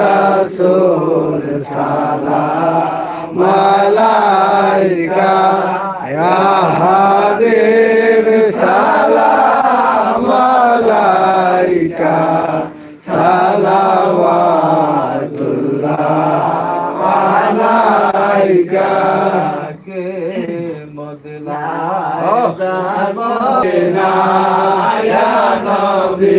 রাসূল সালাম আলাইকা ইয়া হাবিব সালাম আলাইকা সালাওয়াতুল্লাহ আলাইকা কে মদলা না ইয়া নবী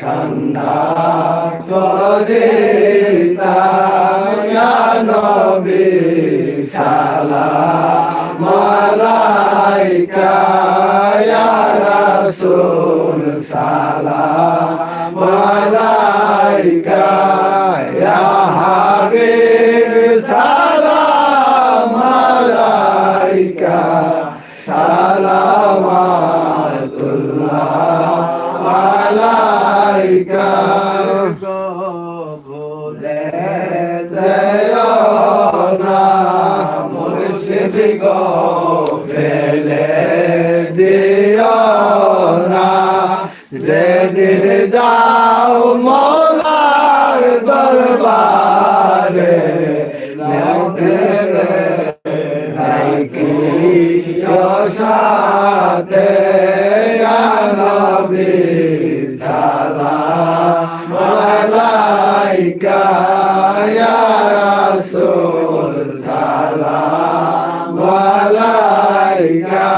ঠান্ডা ইয়া নবী সালাম আলাইকা ইয়া রাসূল সালাম আলাইকা ইয়া হাবিব সালাম আলাইকা যাও মৌলার দরবারে। সাথে নবী সালাম আলাইকা ইয়া রাসূল সালাম। আলাইকা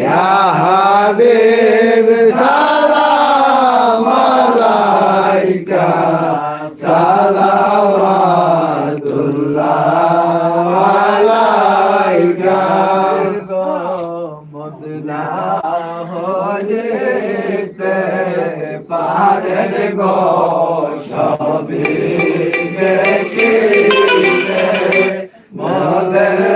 ইয়া হাবিব গো মদলা হইতে পারেন গো সবে দেখিলে মদের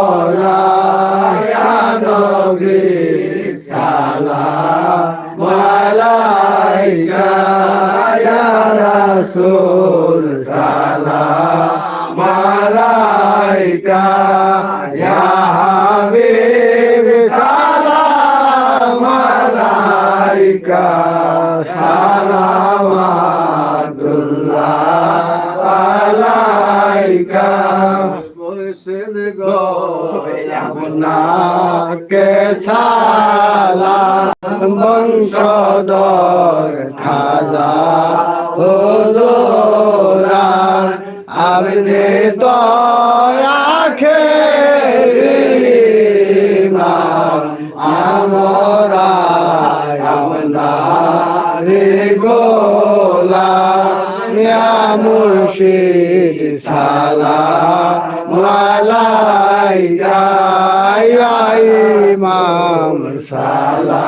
রাসূল সালাম আলাইকা ইয়া হাবিব সালাম আলাইকা সালামাতুল্লাহ আলাইকা। মুর্শিদ গো আপনাকে সালাম বংশধর খাজা হুজুরান আপনি দয়া খেরিমাম আমরা আপনার গোলা মুর্শিদ সালা মালাই ইমাম সালা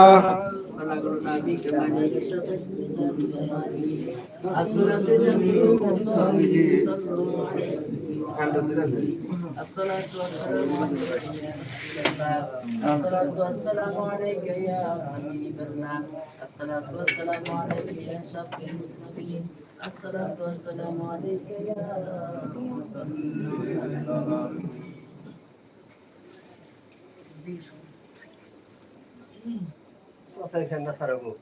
करुणावी कमाने असुरते ज़मीन को स्वामी الصلاة والسلام عليك يا حبيبنا الصلاة والسلام عليك يا شفيع المذنبين الصلاة والسلام عليك يا رب العالمين খান্না সারাবো